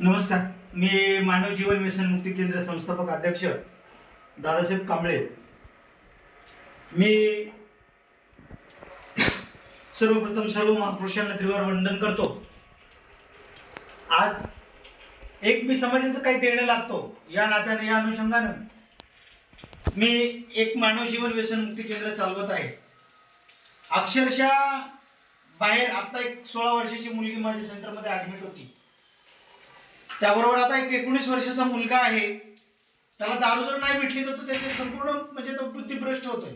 नमस्कार. मी मानव जीवन व्यसन मुक्ती केंद्र संस्थापक अध्यक्ष दादासाहेब कांबळे. मी सर्वप्रथम सर्व महापुरुषांना त्रिवार वंदन करतो. आज एक मी समाजाचं काही देणं लागतो या नात्याने या अनुषंगानं मी एक मानव जीवन व्यसन मुक्ती केंद्र चालवत आहे. अक्षरशः बाहेर आता एक सोळा वर्षाची मुलगी माझ्या सेंटरमध्ये ऍडमिट होती. त्याबरोबर आता एक एकोणीस वर्षाचा मुलगा आहे. त्याला दारू जर नाही भेटली तर तो त्याचे संपूर्ण म्हणजे तो बुद्धिभ्रष्ट होतोय.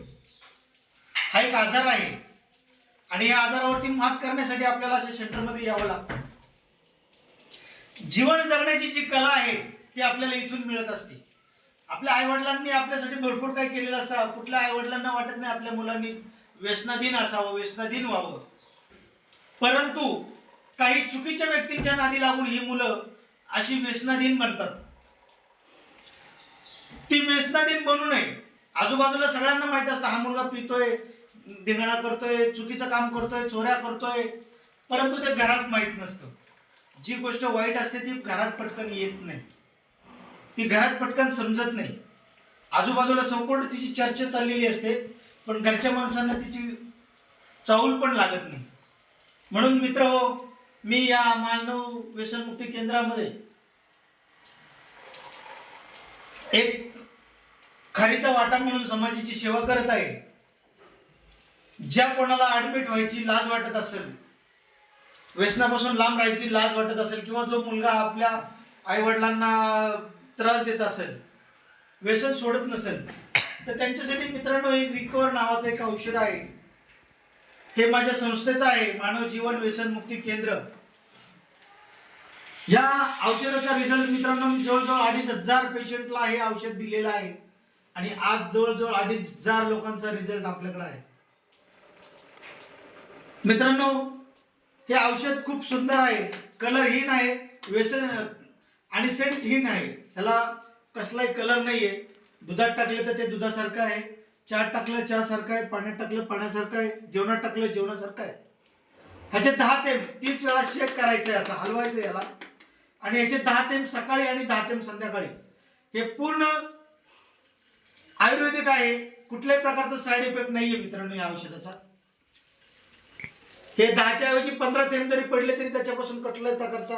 हा एक आजार आहे. आणि या आजारावरती मात करण्यासाठी आपल्याला अशा सेंटरमध्ये यावं लागतं. जीवन जगण्याची जी कला आहे ती आपल्याला इथून मिळत असते. आपल्या आईवडिलांनी आपल्यासाठी भरपूर काही केलेलं असतं. कुठल्या आईवडिलांना वाटत नाही आपल्या मुलांनी व्यसनाधीन असावं व्यसनाधीन व्हावं. परंतु काही चुकीच्या व्यक्तींच्या नादी लागून ही मुलं अशी व्यसनाधीन बनतात. ती व्यसनाधीन बनू नये. आजूबाजूला सगळ्यांना माहीत असतं हा मुलगा पितोय धिंगाणा करतोय चुकीचं काम करतोय चोऱ्या करतोय परंतु ते घरात माहीत नसतं. जी गोष्ट वाईट असते ती घरात पटकन येत नाही. ती घरात पटकन समजत नाही. आजूबाजूला संपूर्ण तिची चर्चा चाललेली असते पण घरच्या माणसांना तिची चाऊल पण लागत नाही. म्हणून मित्र हो, मी या मानव व्यसनमुक्ती केंद्रामध्ये एक खारीचा वाटा म्हणून समाजाची सेवा करत आहे. ज्या कोणाला ऍडमिट व्हायची लाज वाटत असेल व्यसनापासून लांब राहायची लाज वाटत असेल किंवा जो मुलगा आपल्या आई वडिलांना त्रास देत असेल व्यसन सोडत नसेल तर त्यांच्यासाठी मित्रांनो एक रिकवर नावाचं एक औषध आहे. हे माझ्या संस्थेचं आहे मानव जीवन व्यसन मुक्ती केंद्र. या औषधाचा रिझल्ट मित्रांनो मी जवळजवळ अडीच हजार पेशंटला हे औषध दिलेलं आहे. आणि आज जवळजवळ अडीच हजार लोकांचा रिझल्ट आपल्याकडे आहे. मित्रांनो हे औषध खूप सुंदर आहे. कलरहीन आहे. व्यसन आणि सेंटहीन आहे. त्याला कसलाही कलर नाहीये. दुधात टाकले तर ते दुधासारखं आहे. चहा टाकलं चहासारखं आहे. पाण्यात टाकलं पाण्यासारखं आहे. जेवणात टाकलं जेवणासारखं आहे. ह्याचे दहा ते तीस वेळा शेक करायचं आहे असं हलवायचं याला. आणि याचे दहा थेंब सकाळी आणि दहा थेंब संध्याकाळी. हे पूर्ण आयुर्वेदिक आहे. कुठल्याही प्रकारचा साईड इफेक्ट नाहीये मित्रांनो या औषधाचा. हे दहाच्या ऐवजी पंधरा थेंब जरी पडले तरी त्याच्यापासून कुठल्याही प्रकारचा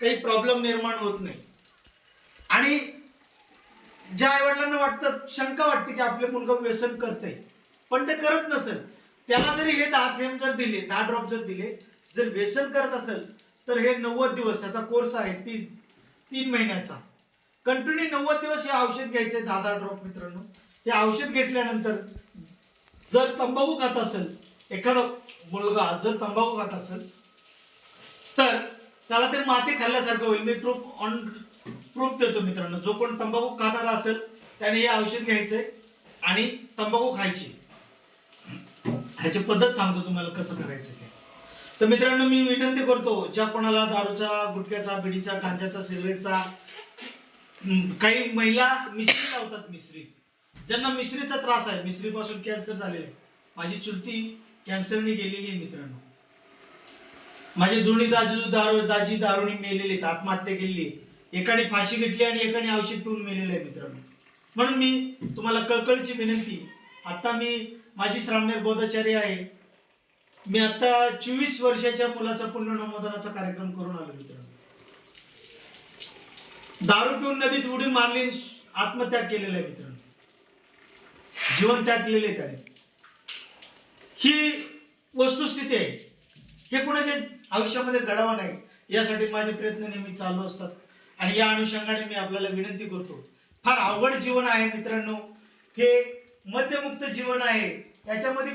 काही प्रॉब्लेम निर्माण होत नाही. आणि ज्या आईवडिलांना वाटतं शंका वाटते की आपले मुलगा व्यसन करते पण ते करत नसेल. त्याला जरी हे दहा थेंब जर दिले दहा ड्रॉप जर दिले जर व्यसन करत असेल तर हे नव्वद दिवस याचा कोर्स आहे ती तीन महिन्याचा. कंटिन्यू नव्वद दिवस हे औषध घ्यायचे दहा दहा ड्रॉप मित्रांनो. हे औषध घेतल्यानंतर जर तंबाखू खात असेल एखादा मुलगा जर तंबाखू खात असेल तर त्याला ते माती खाल्ल्यासारखं होईल. मी प्रूफ ऑन प्रूफ देतो मित्रांनो. जो कोण तंबाखू खाणारा असेल त्याने हे औषध घ्यायचंय आणि तंबाखू खायची. ह्याची पद्धत सांगतो तुम्हाला कसं करायचं ते. तर मित्रांनो मी विनंती करतो ज्या कोणाला दारूचा गुटख्याचा बिडीचा गांजाचा सिगरेटचा काही महिला मिश्री लावतात मिश्री ज्यांना मिश्रीचा त्रास आहे मिश्रीपासून कॅन्सर झालेला आहे. माझी चुलती कॅन्सरने गेलेली आहे मित्रांनो. माझे दोन्ही दाजू दारू दाजी दारुणी मेलेले आहेत आत्महत्या केलेली एकाने फाशी घेतली आणि एकाने औषध पिऊन मेलेलं आहे मित्रांनो. म्हणून मी तुम्हाला कळकळीची विनंती आता मी माझी श्रामनेर बोधाचार्य आहे. मी आता चोवीस वर्षाच्या मुलाचा पुण्यनमोदनाचा कार्यक्रम करून आलो मित्रांनो. दारू पिऊन नदीत उडी मारली आत्मत्याग केलेला आहे मित्रांनो. जीवन त्याग केलेले आहे त्याने. ही वस्तुस्थिती आहे. हे कुणाच्या आयुष्यामध्ये घडावा नाही यासाठी माझे प्रयत्न नेहमी चालू असतात. आणि या अनुषंगाने मी आपल्याला विनंती करतो. फार अवघड जीवन आहे मित्रांनो. हे मद्यमुक्त जीवन आहे. याच्यामध्ये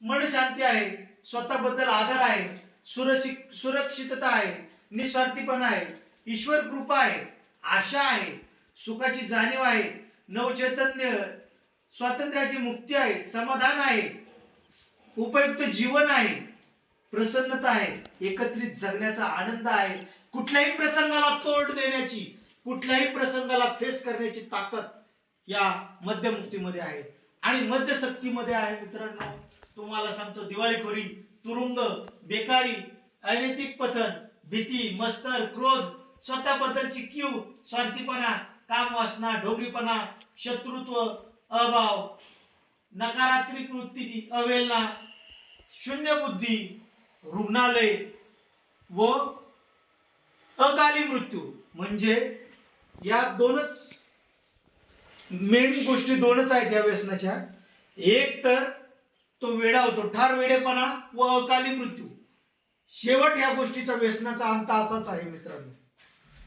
मन शांती आहे. स्वतःबद्दल आदर आहे सुरक्षित सुरक्षितता आहे निस्वार्थीपणा आहे ईश्वर कृपा आहे आशा आहे सुखाची जाणीव आहे नवचैतन्य स्वातंत्र्याची मुक्ती आहे समाधान आहे उपयुक्त जीवन आहे प्रसन्नता आहे एकत्रित जगण्याचा आनंद आहे. कुठल्याही प्रसंगाला तोड देण्याची कुठल्याही प्रसंगाला फेस करण्याची ताकद या मध्यमुक्तीमध्ये आहे. आणि मध्यशक्तीमध्ये आहे मित्रांनो. तुम्हाला सांगतो दिवाळीखोरी तुरुंग बेकारी अनैतिक पतन भीती मस्तर क्रोध स्वतःबद्दलची कीव स्वार्थीपणा काम वासना ढोंगीपणा शत्रुत्व अभाव नकारात्मक वृत्तीची अवेलना शून्य बुद्धी रुग्णालय व अकाली मृत्यू. म्हणजे या दोनच मेन गोष्टी दोनच आहेत या व्यसनाच्या. एक तर तो वेडा होतो ठार वेडेपणा व अकाली मृत्यू. शेवट या गोष्टीचा व्यसनाचा अंत असाच आहे मित्रांनो.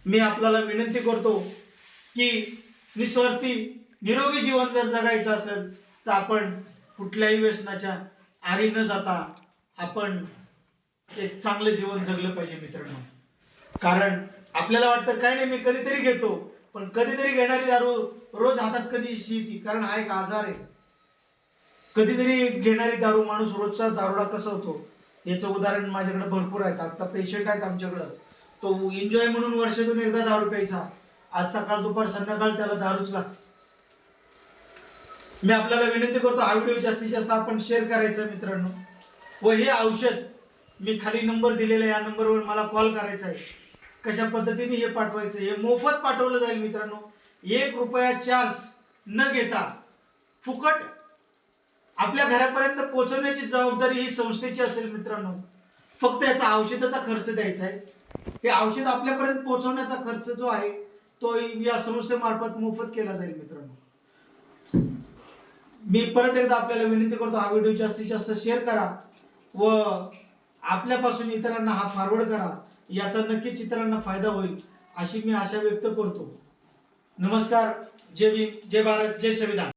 मी आपल्याला विनंती करतो की निस्वार्थी निरोगी जीवन जर जगायचं असेल तर आपण कुठल्याही व्यसनाच्या आरी न जाता आपण एक चांगलं जीवन जगलं पाहिजे मित्रांनो. कारण आपल्याला वाटतं काय नाही मी कधीतरी घेतो पण कधीतरी घेणारी दारू रोज हातात कधी येते. कारण हा एक आजार आहे. कधीतरी घेणारी दारू माणूस रोजचा दारुडा कसा होतो? याचं उदाहरण माझ्याकडे भरपूर आहेत. आता पेशंट आहेत आमच्याकडं. तो एन्जॉय म्हणून वर्षातून एकदा दारू प्यायचा. आज सकाळ दुपार संध्याकाळ त्याला दारूच लागते. मी आपल्याला विनंती करतो हा व्हिडिओ जास्तीत जास्त आपण शेअर करायचा मित्रांनो. व हे औषध मी खाली नंबर दिलेला या नंबरवर मला कॉल करायचा आहे. कशा पद्धतीने हे पाठवायचं? हे मोफत पाठवलं जाईल मित्रांनो. एक रुपया चार्ज न घेता फुकट आपल्या घरापर्यंत पोहोचवण्याची जबाबदारी ही संस्थेची असेल मित्रांनो. फक्त याचा औषधाचा खर्च द्यायचा आहे. हे औषध आपल्यापर्यंत पोहोचवण्याचा खर्च जो आहे तो या संस्थेमार्फत मोफत केला जाईल मित्रांनो. मी परत एकदा आपल्याला विनंती करतो हा व्हिडिओ जास्तीत जास्त शेअर करा व आपल्यापासून इतरांना हा फॉरवर्ड करा. याचा नक्कीच इतरांना फायदा होईल अशी मी आशा व्यक्त करतो. नमस्कार. जय भीम जय भारत जय संविधान.